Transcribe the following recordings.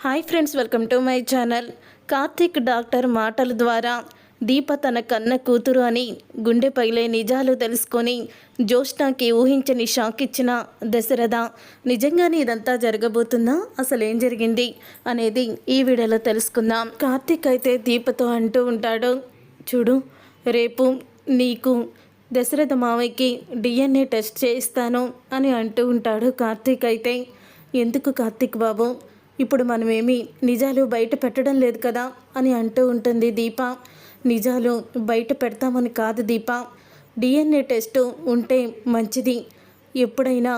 Hi friends welcome to my channel Karthik doctor మాటల ద్వారా దీప తన కన్న కూతురు అని గుండె పగిలే నిజాలు తెలుసుకొని జ్యోష్ణకి ఊహించని షాక్ ఇచ్చిన దశరథ నిజంగానే ఇదంతా జరగబోతుందా? అసలు ఏం జరిగింది? అనేది ఈ వీడియోలో తెలుసుకుందాం. కార్తీక్ అయితే దీపతో అంటూ ఉంటాడు చూడు రేపు నీకు దశరథ మావయ్యకి డిఎన్ఏ టెస్ట్ చేయిస్తాను అని అంటూ ఉంటాడు కార్తీక్ అయితే. ఎందుకు కార్తీక్ బాబు? ఇప్పుడు మనమేమి నిజాలు బయట పెట్టడం లేదు కదా అని అంటూ ఉంటుంది దీప. నిజాలు బయట పెడతామని కాదు దీప. డిఎన్ఏ టెస్ట్ ఉంటే మంచిది. ఎప్పుడైనా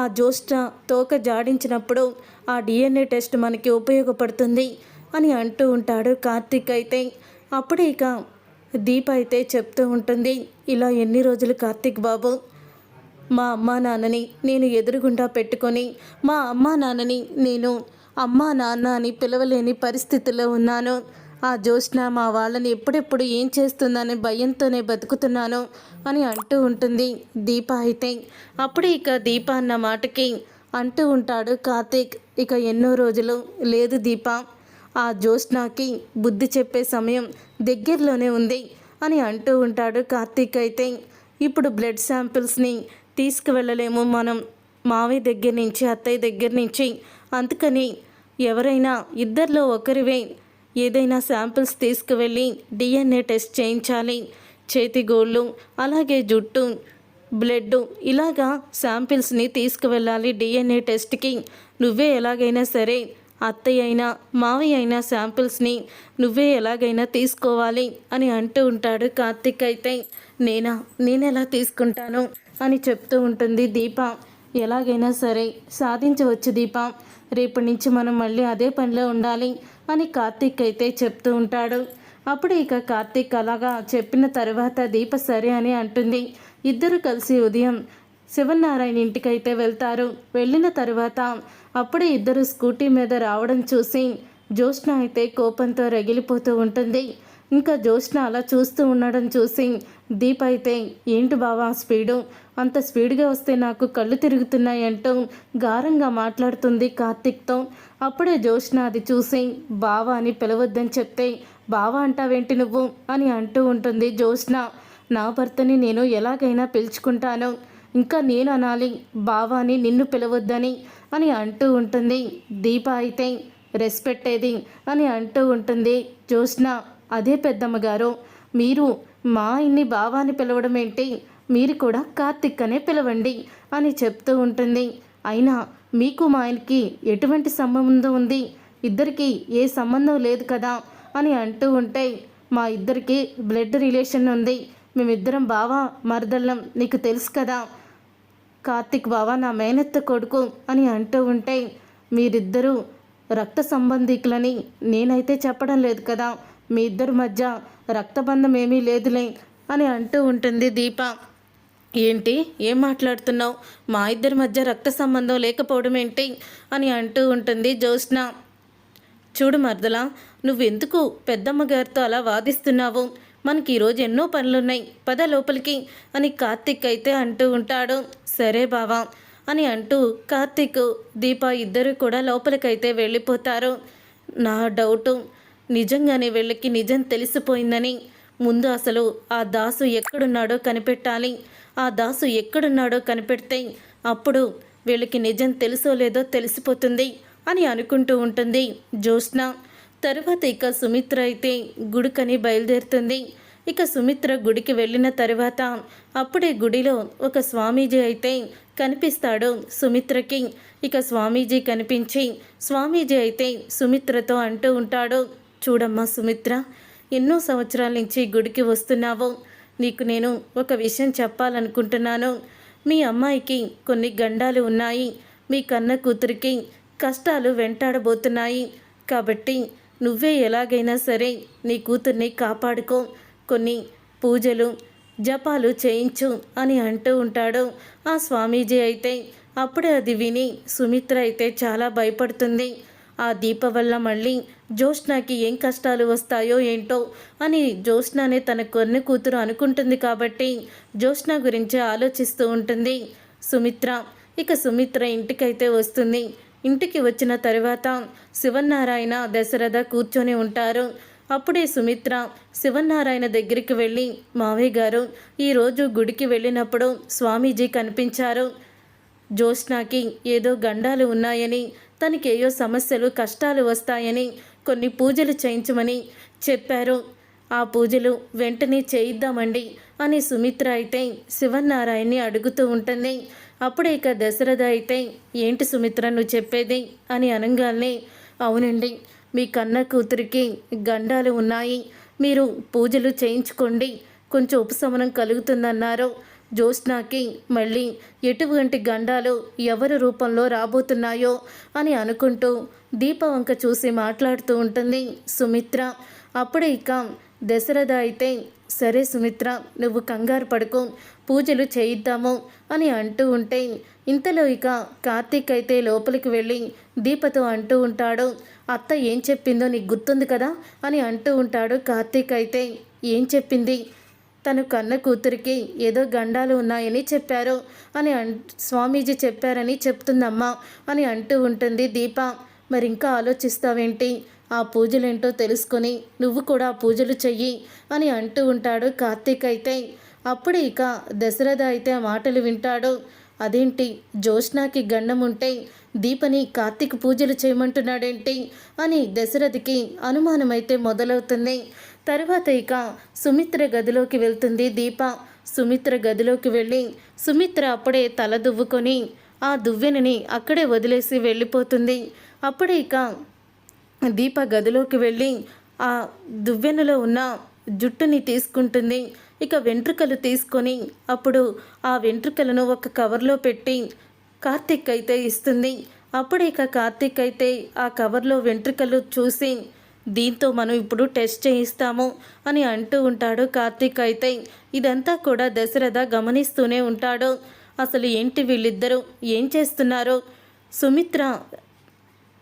ఆ జ్యోష్ట తోక జాడించినప్పుడు ఆ డిఎన్ఏ టెస్ట్ మనకి ఉపయోగపడుతుంది అని అంటూ ఉంటాడు కార్తీక్ అయితే. అప్పుడే ఇక దీప అయితే చెప్తూ ఉంటుంది ఇలా ఎన్ని రోజులు కార్తీక్ బాబు? మా అమ్మా నాన్నని నేను ఎదురుగుండా పెట్టుకొని మా అమ్మా నాన్నని నేను అమ్మా నాన్న అని పిలవలేని పరిస్థితిలో ఉన్నాను. ఆ జ్యోష్ణ మా వాళ్ళని ఎప్పుడెప్పుడు ఏం చేస్తుందనే భయంతోనే బతుకుతున్నాను అని అంటూ ఉంటుంది దీప అయితే. అప్పుడే ఇక దీప అన్న మాటకి అంటూ ఉంటాడు కార్తీక్ ఇక ఎన్నో రోజులు లేదు దీప. ఆ జ్యోత్స్నాకి బుద్ధి చెప్పే సమయం దగ్గరలోనే ఉంది అని అంటూ ఉంటాడు కార్తీక్ అయితే. ఇప్పుడు బ్లడ్ శాంపిల్స్ని తీసుకువెళ్ళలేము మనం మావయ్య దగ్గర నుంచి అత్తయ్య దగ్గర నుంచి. అందుకని ఎవరైనా ఇద్దరిలో ఒకరివే ఏదైనా శాంపిల్స్ తీసుకువెళ్ళి డిఎన్ఏ టెస్ట్ చేయించాలి. చేతి గోళ్ళు అలాగే జుట్టు బ్లడ్ ఇలాగా శాంపిల్స్ని తీసుకువెళ్ళాలి డిఎన్ఏ టెస్ట్కి. నువ్వే ఎలాగైనా సరే అత్తయ్య అయినా మావయ్య అయినా శాంపిల్స్ని నువ్వే ఎలాగైనా తీసుకోవాలి అని అంటూ ఉంటాడు కార్తిక్ అయితే. నేనా? నేను ఎలా తీసుకుంటాను? అని చెప్తూ ఉంటుంది దీప. ఎలాగైనా సరే సాధించవచ్చు దీప. రేపటి నుంచి మనం మళ్ళీ అదే పనిలో ఉండాలి అని కార్తీక్ అయితే చెప్తూ ఉంటాడు. అప్పుడు ఇక కార్తీక్ అలాగా చెప్పిన తర్వాత దీప సరే అని అంటుంది. ఇద్దరు కలిసి ఉదయం శివనారాయణ ఇంటికైతే వెళ్తారు. వెళ్ళిన తర్వాత అప్పుడే ఇద్దరు స్కూటీ మీద రావడం చూసి జ్యోష్ణ అయితే కోపంతో రగిలిపోతూ ఉంటుంది. ఇంకా జ్యోష్ణ అలా చూస్తూ ఉండడం చూసి దీప్ అయితే ఏంటి బావా స్పీడు? అంత స్పీడ్గా వస్తే నాకు కళ్ళు తిరుగుతున్నాయి అంటూ గారంగా మాట్లాడుతుంది కార్తిక్తో. అప్పుడే జ్యోష్ణ అది చూసి బావా అని పిలవద్దని చెప్తే బావా అంటావేంటి నువ్వు? అని అంటూ ఉంటుంది జ్యోష్ణ నా భర్తని నేను ఎలాగైనా పిలుచుకుంటాను. ఇంకా నేను అనాలి. బావాని నిన్ను పిలవద్దని అని అంటూ ఉంటుంది. దీప అయితే రెస్పెక్ట్ ఏది? అని అంటూ ఉంటుంది జ్యోష్ణ అదే పెద్దమ్మ గారు మీరు మా ఇన్ని బావాని పిలవడం ఏంటి మీరు కూడా కార్తిక్ అనే పిలవండి అని చెప్తూ ఉంటుంది. అయినా మీకు మా ఆయనకి ఎటువంటి సంబంధం ఉంది? ఇద్దరికి ఏ సంబంధం లేదు కదా అని అంటూ ఉంటే మా ఇద్దరికి బ్లడ్ రిలేషన్ ఉంది. మేమిద్దరం బావా మరదళ్ళం నీకు తెలుసు కదా. కార్తిక్ బావ నా మేనత్త కొడుకు అని అంటూ ఉంటే మీరిద్దరూ రక్త సంబంధికులని నేనైతే చెప్పడం లేదు కదా. మీ ఇద్దరి మధ్య రక్తబంధం ఏమీ లేదులే అని అంటూ ఉంటుంది దీప. ఏంటి? ఏం మాట్లాడుతున్నావు? మా ఇద్దరి మధ్య రక్త సంబంధం లేకపోవడం ఏంటి? అని అంటూ ఉంటుంది జ్యోత్స్న. చూడు మర్దలా నువ్వెందుకు పెద్దమ్మ గారితో అలా వాదిస్తున్నావు? మనకి ఈరోజు ఎన్నో పనులున్నాయి. పద లోపలికి అని కార్తిక్ అయితే అంటూ ఉంటాడు. సరే బావా అని అంటూ కార్తిక్ దీప ఇద్దరు కూడా లోపలికైతే వెళ్ళిపోతారు. నా డౌటు నిజంగానే వీళ్ళకి నిజం తెలిసిపోయిందని ముందు అసలు ఆ దాసు ఎక్కడున్నాడో కనిపెట్టాలి. ఆ దాసు ఎక్కడున్నాడో కనిపెడితే అప్పుడు వీళ్ళకి నిజం తెలుసో లేదో తెలిసిపోతుంది అని అనుకుంటూ ఉంటుంది జ్యోత్స్న. తరువాత ఇక సుమిత్ర అయితే గుడికని బయలుదేరుతుంది. ఇక సుమిత్ర గుడికి వెళ్ళిన తర్వాత అప్పుడే గుడిలో ఒక స్వామీజీ అయితే కనిపిస్తాడు సుమిత్రకి. ఇక స్వామీజీ కనిపించి స్వామీజీ అయితే సుమిత్రతో అంటూ ఉంటాడు చూడమ్మా సుమిత్ర. ఎన్నో సంవత్సరాల నుంచి గుడికి వస్తున్నావు. నీకు నేను ఒక విషయం చెప్పాలనుకుంటున్నాను. మీ అమ్మాయికి కొన్ని గండాలు ఉన్నాయి. మీ కన్న కూతురికి కష్టాలు వెంటాడబోతున్నాయి. కాబట్టి నువ్వే ఎలాగైనా సరే నీ కూతుర్ని కాపాడుకో. కొన్ని పూజలు జపాలు చేయించు అని అంటూ ఉంటాడు. ఆ స్వామీజీ అయితే అప్పుడే అది విని సుమిత్ర అయితే చాలా భయపడుతుంది. ఆ దీప వల్ల మళ్ళీ జ్యోత్స్నాకి ఏం కష్టాలు వస్తాయో ఏంటో అని జ్యోత్స్నానే తన కొన్ని కూతురు అనుకుంటుంది కాబట్టి జ్యోత్స్న గురించి ఆలోచిస్తూ ఉంటుంది. సుమిత్ర ఇక సుమిత్ర ఇంటికైతే వస్తుంది. ఇంటికి వచ్చిన తర్వాత శివనారాయణ దశరథ కూర్చొని ఉంటారు. అప్పుడే సుమిత్ర శివనారాయణ దగ్గరికి వెళ్ళి మావయ్య గారు ఈరోజు గుడికి వెళ్ళినప్పుడు స్వామీజీ కనిపించారు. జ్యోత్స్నాకి ఏదో గండాలు ఉన్నాయని తనకి ఏయో సమస్యలు కష్టాలు వస్తాయని కొన్ని పూజలు చేయించమని చెప్పారు. ఆ పూజలు వెంటనే చేయిద్దామండి అని సుమిత్ర అయితే శివనారాయణని అడుగుతూ ఉంటుంది. అప్పుడే ఇక దశరథ అయితే ఏంటి సుమిత్ర నువ్వు చెప్పేది? అని అనగానే అవునండి మీ కన్న కూతురికి గండాలు ఉన్నాయి. మీరు పూజలు చేయించుకోండి. కొంచెం ఉపశమనం కలుగుతుందన్నారు. జ్యోత్స్నాకి మళ్ళీ ఎటువంటి గండాలు ఎవరి రూపంలో రాబోతున్నాయో అని అనుకుంటూ దీపవంక చూసి మాట్లాడుతూ ఉంటుంది. సుమిత్ర అప్పుడే ఇక దశరథ అయితే సరే సుమిత్ర నువ్వు కంగారు పడుకో పూజలు చేయిద్దాము అని అంటూ ఉంటే ఇంతలో ఇక కార్తీక్ అయితే లోపలికి వెళ్ళి దీపతో అంటూ ఉంటాడు అత్త ఏం చెప్పిందో నీకు గుర్తుంది కదా? అని అంటూ ఉంటాడు కార్తీక్ అయితే ఏం చెప్పింది? తను కన్న కూతురికి ఏదో గండాలు ఉన్నాయని చెప్పారు అని అన్ స్వామీజీ చెప్పారని చెప్తుందమ్మా అని అంటూ ఉంటుంది దీప. మరి ఇంకా ఆలోచిస్తావేంటి? ఆ పూజలేంటో తెలుసుకొని నువ్వు కూడా ఆ పూజలు చెయ్యి అని అంటూ ఉంటాడు కార్తీక్ అయితే. అప్పుడు ఇక దశరథ అయితే ఆ మాటలు వింటాడు. అదేంటి? జ్యోత్స్నాకి గండం ఉంటే దీపని కార్తీక్ పూజలు చేయమంటున్నాడేంటి? అని దశరథికి అనుమానమైతే మొదలవుతుంది. తర్వాత ఇక సుమిత్ర గదిలోకి వెళ్తుంది దీప. సుమిత్ర గదిలోకి వెళ్ళి సుమిత్ర అప్పుడే తల దువ్వుకొని ఆ దువ్వెనని అక్కడే వదిలేసి వెళ్ళిపోతుంది. అప్పుడే ఇక దీప గదిలోకి వెళ్ళి ఆ దువ్వెనలో ఉన్న జుట్టుని తీసుకుంటుంది. ఇక వెంట్రుకలు తీసుకొని అప్పుడు ఆ వెంట్రుకలను ఒక కవర్లో పెట్టి కార్తిక్ అయితే ఇస్తుంది. అప్పుడు ఇక కార్తిక్ అయితే ఆ కవర్లో వెంట్రుకలు చూసి దీంతో మనం ఇప్పుడు టెస్ట్ చేయిస్తాము అని అంటూ ఉంటాడు కార్తీక్ అయితే. ఇదంతా కూడా దశరథ గమనిస్తూనే ఉంటాడు. అసలు ఏంటి వీళ్ళిద్దరూ? ఏం చేస్తున్నారు? సుమిత్ర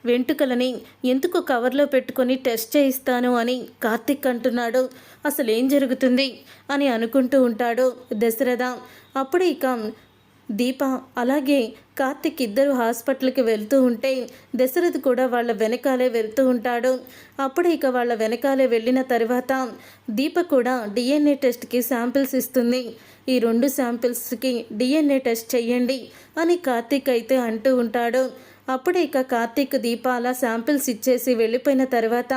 వెంట్రుకలని ఎందుకు కవర్లో పెట్టుకొని టెస్ట్ చేయిస్తాను అని కార్తిక్ అంటున్నాడు. అసలు ఏం జరుగుతుంది? అని అనుకుంటూ ఉంటాడు దశరథ. అప్పుడు ఇక దీప అలాగే కార్తిక్ ఇద్దరు హాస్పిటల్కి వెళ్తూ ఉంటే దశరథ్ కూడా వాళ్ళ వెనకాలే వెళ్తూ ఉంటాడు. అప్పుడు ఇక వాళ్ళ వెనకాలే వెళ్ళిన తర్వాత దీప కూడా డిఎన్ఏ టెస్ట్కి శాంపిల్స్ ఇస్తుంది. ఈ రెండు శాంపిల్స్కి డిఎన్ఏ టెస్ట్ చేయండి అని కార్తిక్ అయితే అంటూ ఉంటాడు. అప్పుడే ఇక కార్తీక్ దీప అలా శాంపిల్స్ ఇచ్చేసి వెళ్ళిపోయిన తర్వాత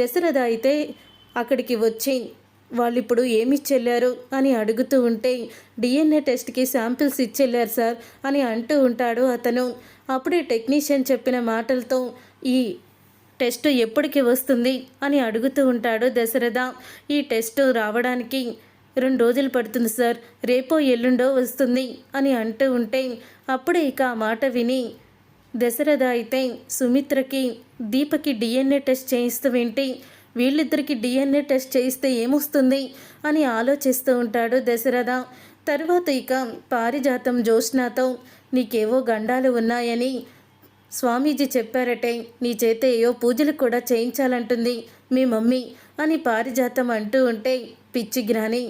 దశరథ అయితే అక్కడికి వచ్చి వాళ్ళు ఇప్పుడు ఏమి ఇచ్చెళ్ళారు అని అడుగుతూ ఉంటే డిఎన్ఏ టెస్ట్కి శాంపిల్స్ ఇచ్చెళ్ళారు సార్ అని అంటూ ఉంటాడు అతను. అప్పుడే టెక్నీషియన్ చెప్పిన మాటలతో ఈ టెస్ట్ ఎప్పటికి వస్తుంది అని అడుగుతూ ఉంటాడు దశరథ. ఈ టెస్ట్ రావడానికి రెండు రోజులు పడుతుంది సార్ రేపో ఎల్లుండో వస్తుంది అని అంటూ ఉంటే అప్పుడే ఇక ఆ మాట విని దశరథ అయితే సుమిత్రకి దీపకి డిఎన్ఏ టెస్ట్ చేయిస్తూ ఏంటి వీళ్ళిద్దరికి డిఎన్ఏ టెస్ట్ చేయిస్తే ఏమొస్తుంది అని ఆలోచిస్తూ ఉంటాడు దశరథ. తర్వాత ఇక పారిజాతం జ్యోత్స్నాతో నీకేవో గండాలు ఉన్నాయని స్వామీజీ చెప్పారటే నీ చేత ఏవో పూజలు కూడా చేయించాలంటుంది మీ మమ్మీ అని పారిజాతం అంటూ ఉంటే పిచ్చి జ్ఞాని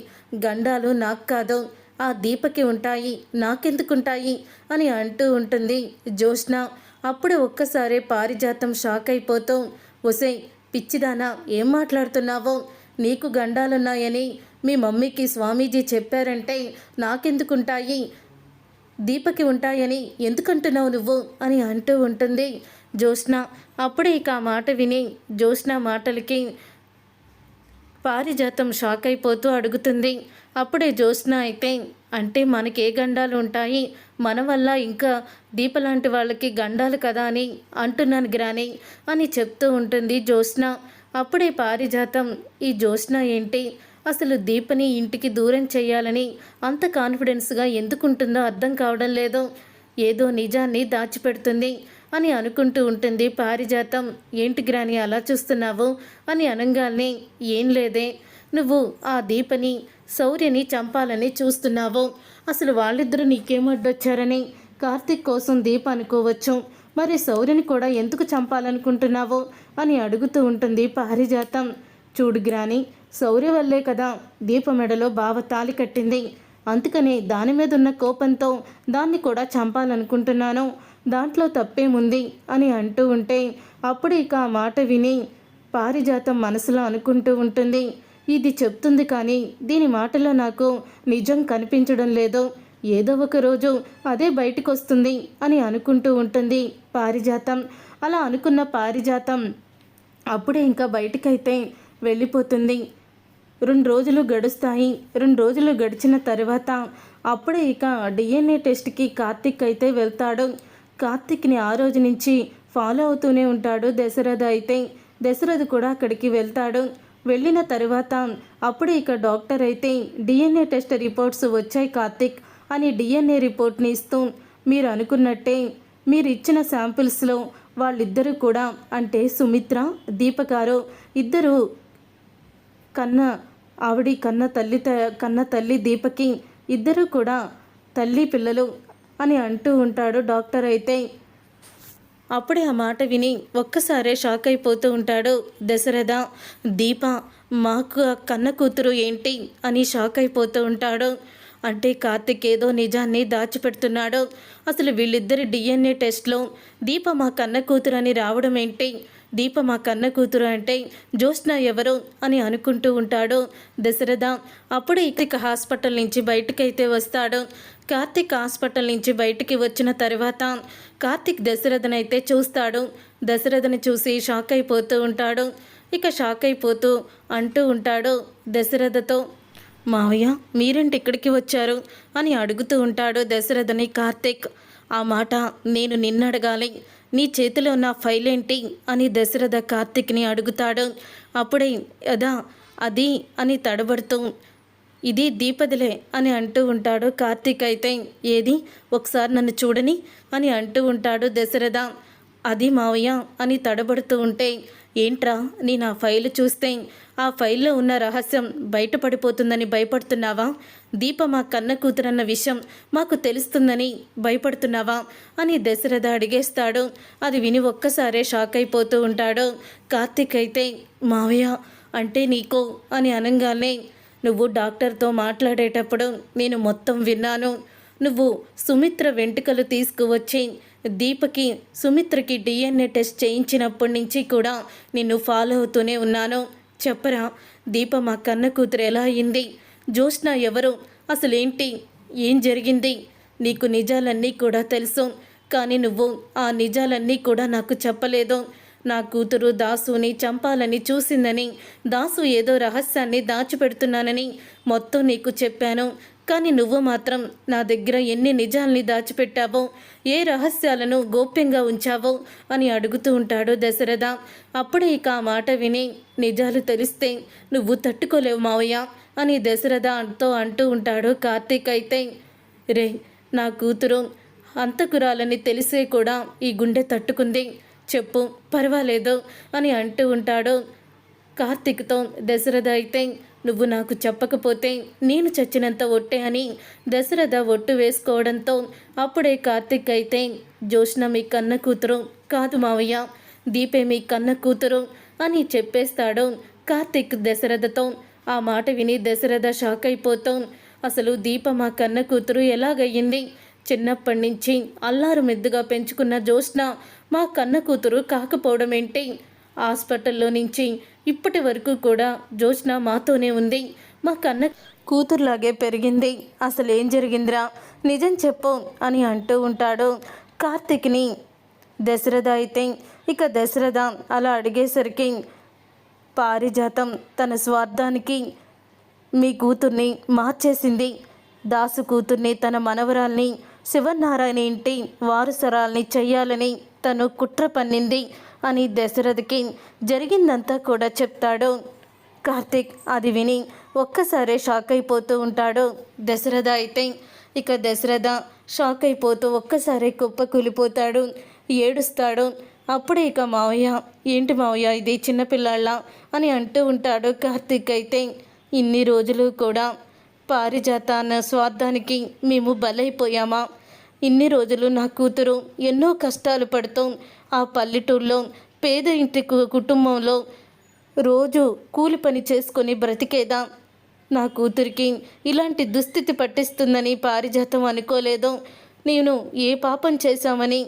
గండాలు నాకు కాదు ఆ దీపకి ఉంటాయి నాకెందుకుంటాయి అని అంటూ ఉంటుంది జ్యోత్స్న. అప్పుడు ఒక్కసారే పారిజాతం షాక్ అయిపోతూ ఒసే పిచ్చిదానా ఏం మాట్లాడుతున్నావో? నీకు గండాలున్నాయని మీ మమ్మీకి స్వామీజీ చెప్పారంటే నాకెందుకుంటాయి? దీపకి ఉంటాయని ఎందుకంటున్నావు నువ్వు? అని అంటూ ఉంటుంది జ్యోత్స్న. అప్పుడే ఇక ఆ మాట విని జ్యోత్స్న మాటలకి పారిజాతం షాక్ అయిపోతూ అడుగుతుంది. అప్పుడే జ్యోత్స్న అయితే అంటే మనకి ఏ గండాలు ఉంటాయి? మన వల్ల ఇంకా దీప లాంటి వాళ్ళకి గండాలు కదా అని అంటున్నాను గ్రాని అని చెప్తూ ఉంటుంది జ్యోత్స్న. అప్పుడే పారిజాతం ఈ జ్యోత్స్న ఏంటి? అసలు దీపని ఇంటికి దూరం చేయాలని అంత కాన్ఫిడెన్స్గా ఎందుకుంటుందో అర్థం కావడం లేదు. ఏదో నిజాన్ని దాచిపెడుతుంది అని అనుకుంటూ ఉంటుంది పారిజాతం. ఏంటి గ్రాని అలా చూస్తున్నావు? అని అనగానే ఏం లేదే. నువ్వు ఆ దీపని శౌర్యని చంపాలని చూస్తున్నావు. అసలు వాళ్ళిద్దరూ నీకేమడ్డొచ్చారని కార్తీక్ కోసం దీప్ అనుకోవచ్చు. మరి శౌర్యని కూడా ఎందుకు చంపాలనుకుంటున్నావు? అని అడుగుతూ ఉంటుంది పారిజాతం. చూడు గ్రాని శౌర్య వల్లే కదా దీప మెడలో బావ తాలి కట్టింది. అందుకనే దాని మీద ఉన్న కోపంతో దాన్ని కూడా చంపాలనుకుంటున్నాను. దాంట్లో తప్పేముంది? అని అంటూ ఉంటే అప్పుడు ఇక ఆ మాట విని పారిజాతం మనసులో అనుకుంటూ ఉంటుంది. ఇది చెప్తుంది కానీ దీని మాటలో నాకు నిజం కనిపించడం లేదు. ఏదో ఒక రోజు అదే బయటకు వస్తుంది అని అనుకుంటూ ఉంటుంది పారిజాతం. అలా అనుకున్న పారిజాతం అప్పుడే ఇంకా బయటికైతే వెళ్ళిపోతుంది. రెండు రోజులు గడుస్తాయి. రెండు రోజులు గడిచిన తర్వాత అప్పుడే ఇక డిఎన్ఏ టెస్ట్కి కార్తిక్ అయితే వెళ్తాడు. కార్తిక్ని ఆ రోజు నుంచి ఫాలో అవుతూనే ఉంటాడు దశరథ అయితే. దశరథ కూడా అక్కడికి వెళ్తాడు. వెళ్ళిన తర్వాత అప్పుడు ఇక డాక్టర్ అయితే డిఎన్ఏ టెస్ట్ రిపోర్ట్స్ వచ్చాయి కార్తిక్ అని డిఎన్ఏ రిపోర్ట్ని ఇస్తూ మీరు అనుకున్నట్టే మీరు ఇచ్చిన శాంపిల్స్లో వాళ్ళిద్దరూ కూడా అంటే సుమిత్ర దీపకారు ఇద్దరు కన్న ఆవిడి కన్న తల్లి త- కన్న తల్లి దీపకి ఇద్దరు కూడా తల్లి పిల్లలు అని అంటూ ఉంటాడు డాక్టర్ అయితే. అప్పుడే ఆ మాట విని ఒక్కసారే షాక్ అయిపోతూ ఉంటాడు. దశరథ దీప మాకు ఆ కన్న కూతురు ఏంటి అని షాక్ అయిపోతూ ఉంటాడు. అంటే కార్తిక్ ఏదో నిజాన్ని దాచిపెడుతున్నాడు. అసలు వీళ్ళిద్దరి డిఎన్ఏ టెస్ట్లో దీప మా కన్న కూతురు అని రావడం ఏంటి? దీప మా కన్న కూతురు అంటే జ్యోత్స్న ఎవరు అని అనుకుంటూ ఉంటాడు దశరథ. అప్పుడే ఇక హాస్పిటల్ నుంచి బయటకైతే వస్తాడు. కార్తిక్ హాస్పిటల్ నుంచి బయటికి వచ్చిన తర్వాత కార్తిక్ దశరథనైతే చూస్తాడు. దశరథని చూసి షాక్ అయిపోతూ ఉంటాడు. ఇక షాక్ అయిపోతూ అంటూ ఉంటాడు దశరథతో మావయ్య మీరేంటి ఇక్కడికి వచ్చారు? అని అడుగుతూ ఉంటాడు దశరథని కార్తిక్. ఆ మాట నేను నిన్న అడగాలి నీ చేతిలో ఉన్న ఫైల్ ఏంటి అని దశరథ కార్తిక్ని అడుగుతాడు. అప్పుడే అదా అది అని తడబడుతూ ఇది దీపదిలే అని అంటూ ఉంటాడు కార్తీక్ అయితే. ఏది? ఒకసారి నన్ను చూడని అని అంటూ ఉంటాడు దశరథ. అది మావయ్య అని తడబడుతూ ఉంటే ఏంట్రా నేను ఆ ఫైల్ చూస్తే ఆ ఫైల్లో ఉన్న రహస్యం బయటపడిపోతుందని భయపడుతున్నావా? దీప మా కన్న కూతురన్న విషయం మాకు తెలుస్తుందని భయపడుతున్నావా? అని దశరథ అడిగేస్తాడు. అది విని ఒక్కసారే షాక్ అయిపోతూ ఉంటాడు. కార్తీక్ అయితే మావయ్య అంటే నీకు అని అనగానే నువ్వు డాక్టర్తో మాట్లాడేటప్పుడు నేను మొత్తం విన్నాను. నువ్వు సుమిత్ర వెంట్రుకలు తీసుకువచ్చి దీపకి సుమిత్రకి డిఎన్ఏ టెస్ట్ చేయించినప్పటి నుంచి కూడా నిన్ను ఫాలో అవుతూనే ఉన్నాను. చెప్పరా దీప మా కన్న కూతురు ఎలా అయింది? జ్యోష్ణ ఎవరు? అసలేంటి? ఏం జరిగింది? నీకు నిజాలన్నీ కూడా తెలుసు. కానీ నువ్వు ఆ నిజాలన్నీ కూడా నాకు చెప్పలేదు. నా కూతురు దాసుని చంపాలని చూసిందని దాసు ఏదో రహస్యాన్ని దాచిపెడుతున్నానని మొత్తం నీకు చెప్పాను. కానీ నువ్వు మాత్రం నా దగ్గర ఎన్ని నిజాల్ని దాచిపెట్టావో ఏ రహస్యాలను గోప్యంగా ఉంచావో అని అడుగుతూ ఉంటాడు దశరథ. అప్పుడే ఇక ఆ మాట విని నిజాలు తెలిస్తే నువ్వు తట్టుకోలేవు మావయ్య అని దశరథతో అంటూ ఉంటాడు కార్తీక్. అయితే రే నా కూతురు అంతకురాలని తెలిసే కూడా ఈ గుండె తట్టుకుంది. చెప్పు పర్వాలేదు అని అంటూ ఉంటాడు కార్తీక్తో దశరథ అయితే నువ్వు నాకు చెప్పకపోతే నేను చచ్చినంత ఒట్టే అని దశరథ ఒట్టు వేసుకోవడంతో అప్పుడే కార్తీక్ అయితే జోష్ణ మీ కన్న కూతురు కాదు మావయ్య దీపే మీ కన్న కూతురు అని చెప్పేస్తాడు కార్తీక్ దశరథతో. ఆ మాట విని దశరథ షాక్ అయిపోతూ అసలు దీప మా కన్న కూతురు ఎలాగయ్యింది? చిన్నప్పటి నుంచి అల్లారు మెద్దుగా పెంచుకున్న జ్యోత్స్న మా కన్న కూతురు కాకపోవడం ఏంటి హాస్పిటల్లో నుంచి ఇప్పటి వరకు కూడా జోష్న మాతోనే ఉంది. మా కన్న కూతురులాగే పెరిగింది. అసలు ఏం జరిగిందిరా? నిజం చెప్పు అని అంటూ ఉంటాడు. కార్తిక్ని దశరథ అయితే ఇక దశరథ అలా అడిగేసరికి పారిజాతం తన స్వార్థానికి మీ కూతుర్ని మార్చేసింది. దాసు కూతుర్ని తన మనవరాల్ని శివనారాయణ ఇంటి వారసరాల్ని చెయ్యాలని తను కుట్ర పన్నింది. అని దశరథకి జరిగిందంతా కూడా చెప్తాడు. కార్తీక్ అది విని ఒక్కసారే షాక్ అయిపోతూ ఉంటాడు. దశరథ అయితే ఇక దశరథ షాక్ అయిపోతూ ఒక్కసారే కుప్ప కూలిపోతాడు. ఏడుస్తాడు. అప్పుడే ఇక మావయ్య ఏంటి మావయ్య ఇది చిన్నపిల్లాళ్ళ? అని అంటూ ఉంటాడు కార్తీక్ అయితే. ఇన్ని రోజులు కూడా పారిజాత అన్న స్వార్థానికి మేము బలైపోయామా? ఇన్ని రోజులు నా కూతురు ఎన్నో కష్టాలు పడుతూ ఆ పల్లెటూరులో పేద ఇంటి కుటుంబంలో రోజు కూలి పని చేసుకొని బ్రతికేదా? నా కూతురికి ఇలాంటి దుస్థితి పట్టిస్తుందని పారిజాతం అనుకోలేదు. నేను ఏ పాపం చేశామని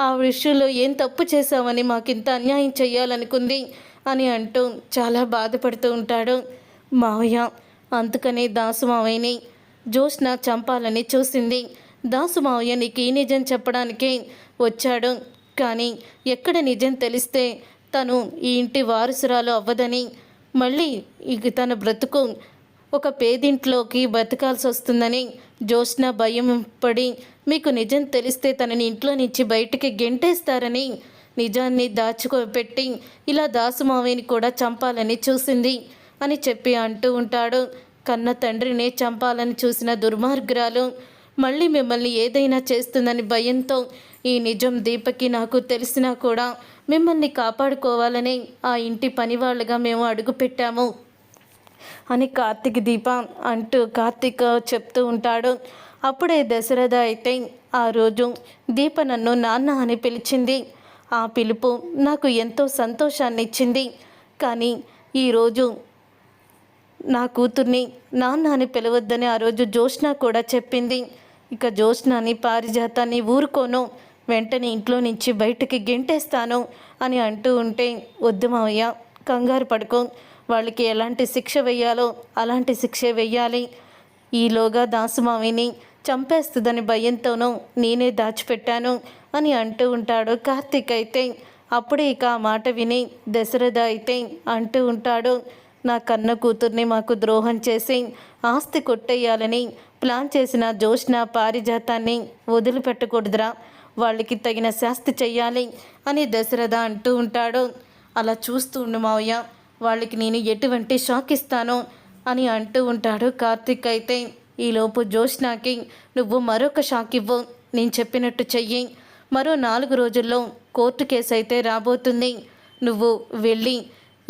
ఆ విషయంలో ఏం తప్పు చేశామని మాకింత అన్యాయం చేయాలనుకుంది అని అంటూ చాలా బాధపడుతూ ఉంటాడు మావయ్య. అందుకనే దాసు మావయ్యని జోష్న చంపాలని చూసింది. దాసు మావయ్య నీకు ఈ నిజం చెప్పడానికే వచ్చాడు. కానీ ఎక్కడ నిజం తెలిస్తే తను ఈ ఇంటి వారసురాలు అవ్వదని మళ్ళీ ఇక తన బ్రతుకు ఒక పేదింట్లోకి బ్రతకాల్సి వస్తుందని జోష్న భయం పడి మీకు నిజం తెలిస్తే తనని ఇంట్లో నుంచి బయటికి గెంటేస్తారని నిజాన్ని దాచుకోపెట్టి ఇలా దాసుమావిని కూడా చంపాలని చూసింది అని చెప్పి అంటూ ఉంటాడు. కన్న తండ్రినే చంపాలని చూసిన దుర్మార్గురాలు మళ్ళీ మిమ్మల్ని ఏదైనా చేస్తుందని భయంతో ఈ నిజం దీపకి నాకు తెలిసినా కూడా మిమ్మల్ని కాపాడుకోవాలని ఆ ఇంటి పనివాళ్ళుగా మేము అడుగుపెట్టాము. అని కార్తీక్ దీప అంటూ కార్తిక్ చెప్తూ ఉంటాడు. అప్పుడే దశరథ అయితే ఆ రోజు దీప నన్ను నాన్న అని పిలిచింది. ఆ పిలుపు నాకు ఎంతో సంతోషాన్ని ఇచ్చింది కానీ ఈరోజు నా కూతుర్ని నాన్న అని పిలవద్దని ఆ రోజు జోష్న కూడా చెప్పింది. ఇక జ్యోత్స్నాన్ని పారిజాతాన్ని ఊరుకోను వెంటనే ఇంట్లో నుంచి బయటకి గెంటేస్తాను అని అంటూ ఉంటే వద్దు మావయ్య కంగారు పడుకో. వాళ్ళకి ఎలాంటి శిక్ష వెయ్యాలో అలాంటి శిక్ష వెయ్యాలి. ఈలోగా దాసుమావిని చంపేస్తుందని భయంతోనూ నేనే దాచిపెట్టాను అని అంటూ ఉంటాడు కార్తీక్ అయితే. అప్పుడే ఇక ఆ మాట విని దశరథ అయితే అంటూ ఉంటాడు నా కన్న కూతుర్ని మాకు ద్రోహం చేసి ఆస్తి కొట్టేయాలని ప్లాన్ చేసిన జోష్న పారిజాతాన్ని వదిలిపెట్టకూడదురా. వాళ్ళకి తగిన శాస్తి చెయ్యాలి అని దశరథ అంటూ ఉంటాడు. అలా చూస్తూ ఉండు మావయ్య వాళ్ళకి నేను ఎటువంటి షాక్ ఇస్తాను అని అంటూ ఉంటాడు కార్తిక్ అయితే. ఈలోపు జోష్నాకి నువ్వు మరొక షాక్ ఇవ్వు. నేను చెప్పినట్టు చెయ్యి. మరో నాలుగు రోజుల్లో కోర్టు కేసు అయితే రాబోతుంది. నువ్వు వెళ్ళి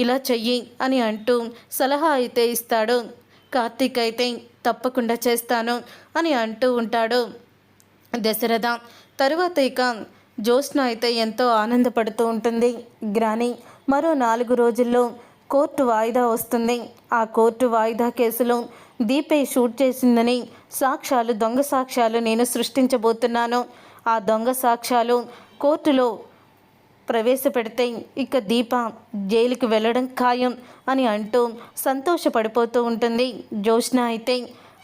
ఇలా చెయ్యి అని అంటూ సలహా అయితే ఇస్తాడు కార్తీక్ అయితే. తప్పకుండా చేస్తాను అని అంటూ ఉంటాడు దశరథ. తరువాత ఇక జ్యోత్స్న అయితే ఎంతో ఆనందపడుతూ ఉంటుంది. గ్రాని మరో నాలుగు రోజుల్లో కోర్టు వాయిదా వస్తుంది. ఆ కోర్టు వాయిదా కేసులో దీపే షూట్ చేసిందని సాక్ష్యాలు దొంగ సాక్ష్యాలు నేను సృష్టించబోతున్నాను. ఆ దొంగ సాక్ష్యాలు కోర్టులో ప్రవేశపెడితే ఇక దీప జైలుకి వెళ్ళడం ఖాయం అని అంటూ సంతోషపడిపోతూ ఉంటుంది. జోష్న అయితే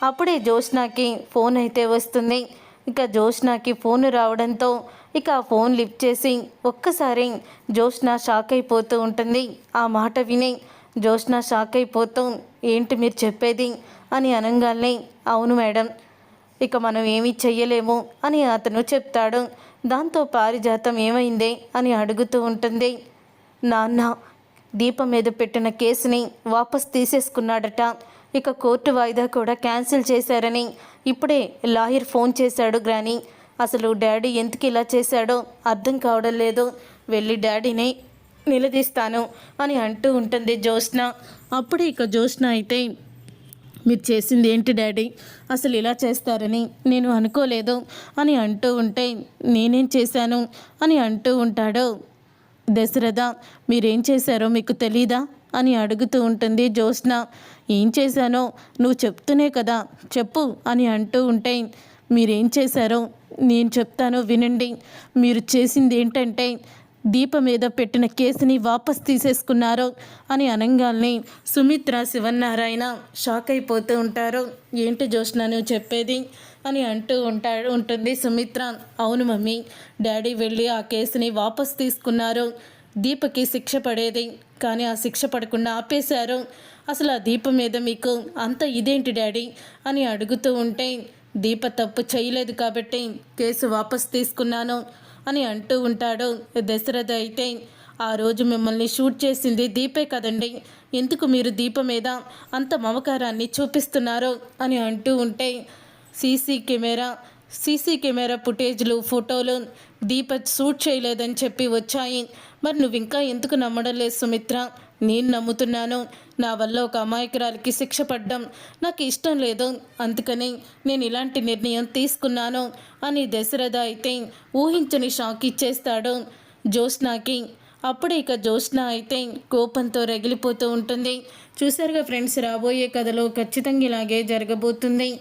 అప్పుడే జోష్నాకి ఫోన్ అయితే వస్తుంది. ఇక జోష్నాకి ఫోన్ రావడంతో ఇక ఆ ఫోన్ లిఫ్ట్ చేసి ఒక్కసారి జోష్న షాక్ అయిపోతూ ఉంటుంది. ఆ మాట విని జోష్న షాక్ అయిపోతూ ఏంటి మీరు చెప్పేది? అని అనగానే అవును మేడం ఇక మనం ఏమీ చెయ్యలేము అని అతను చెప్తాడు. దాంతో పారిజాతం ఏమైందే అని అడుగుతూ ఉంటుంది. నాన్న దీపం మీద పెట్టిన కేసుని వాపస్ తీసేసుకున్నాడట. ఇక కోర్టు వాయిదా కూడా క్యాన్సిల్ చేశారని. ఇప్పుడే లాయర్ ఫోన్ చేశాడు గ్రాని. అసలు డాడీ ఎందుకు ఇలా చేశాడో అర్థం కావడం లేదు. వెళ్ళి డాడీని నిలదీస్తాను అని అంటూ ఉంటుంది జ్యోత్స్న. అప్పుడే ఇక జ్యోత్స్న అయితే మీరు చేసింది ఏంటి డాడీ? అసలు ఇలా చేస్తారని నేను అనుకోలేదు. అని అంటూ ఉంటే నేనేం చేశాను? అని అంటూ ఉంటాడు. దశరథ మీరేం చేశారో మీకు తెలీదా? అని అడుగుతూ ఉంటుంది జ్యోత్స్న. ఏం చేశానో నువ్వు చెప్తూనే కదా. చెప్పు అని అంటూ ఉంటే మీరేం చేశారో నేను చెప్తాను వినండి. మీరు చేసింది ఏంటంటే దీప మీద పెట్టిన కేసుని వాపస్ తీసేసుకున్నారు అని అనగాల్ని సుమిత్ర శివనారాయణ షాక్ అయిపోతూ ఉంటారు. ఏంటి జోష్న నువ్వు చెప్పేది? అని అంటూ ఉంటాడు ఉంటుంది సుమిత్ర. అవును మమ్మీ డాడీ వెళ్ళి ఆ కేసుని వాపస్ తీసుకున్నారు. దీపకి శిక్ష పడేది. కానీ ఆ శిక్ష పడకుండా ఆపేశారు. అసలు ఆ దీప మీద మీకు అంత ఇదేంటి డాడీ? అని అడుగుతూ ఉంటే దీప తప్పు చేయలేదు కాబట్టి కేసు వాపస్ తీసుకున్నాను. అని అంటూ ఉంటాడు. దశరథ అయితే ఆ రోజు మిమ్మల్ని షూట్ చేసింది దీపే కదండి. ఎందుకు మీరు దీప మీద అంత మమకారాన్ని చూపిస్తున్నారు అని అంటూ ఉంటే సీసీ కెమెరా సీసీ కెమెరా ఫుటేజ్లు ఫోటోలు దీప షూట్ చేయలేదని చెప్పి వచ్చాయి. మరి నువ్వు ఇంకా ఎందుకు నమ్మడం లేదు సుమిత్ర? నేను నమ్ముతున్నాను. నా వల్ల ఒక అమాయకురాలికి శిక్ష పడ్డం నాకు ఇష్టం లేదు. అందుకని నేను ఇలాంటి నిర్ణయం తీసుకున్నాను అని దశరథ అయితే ఊహించని షాక్ ఇచ్చేస్తాడు జ్యోత్స్నాకి. అప్పుడు ఇక జ్యోత్స్న అయితే కోపంతో రగిలిపోతూ ఉంటుంది. చూసారుగా ఫ్రెండ్స్ రాబోయే కథలో ఖచ్చితంగా ఇలాగే జరగబోతుంది.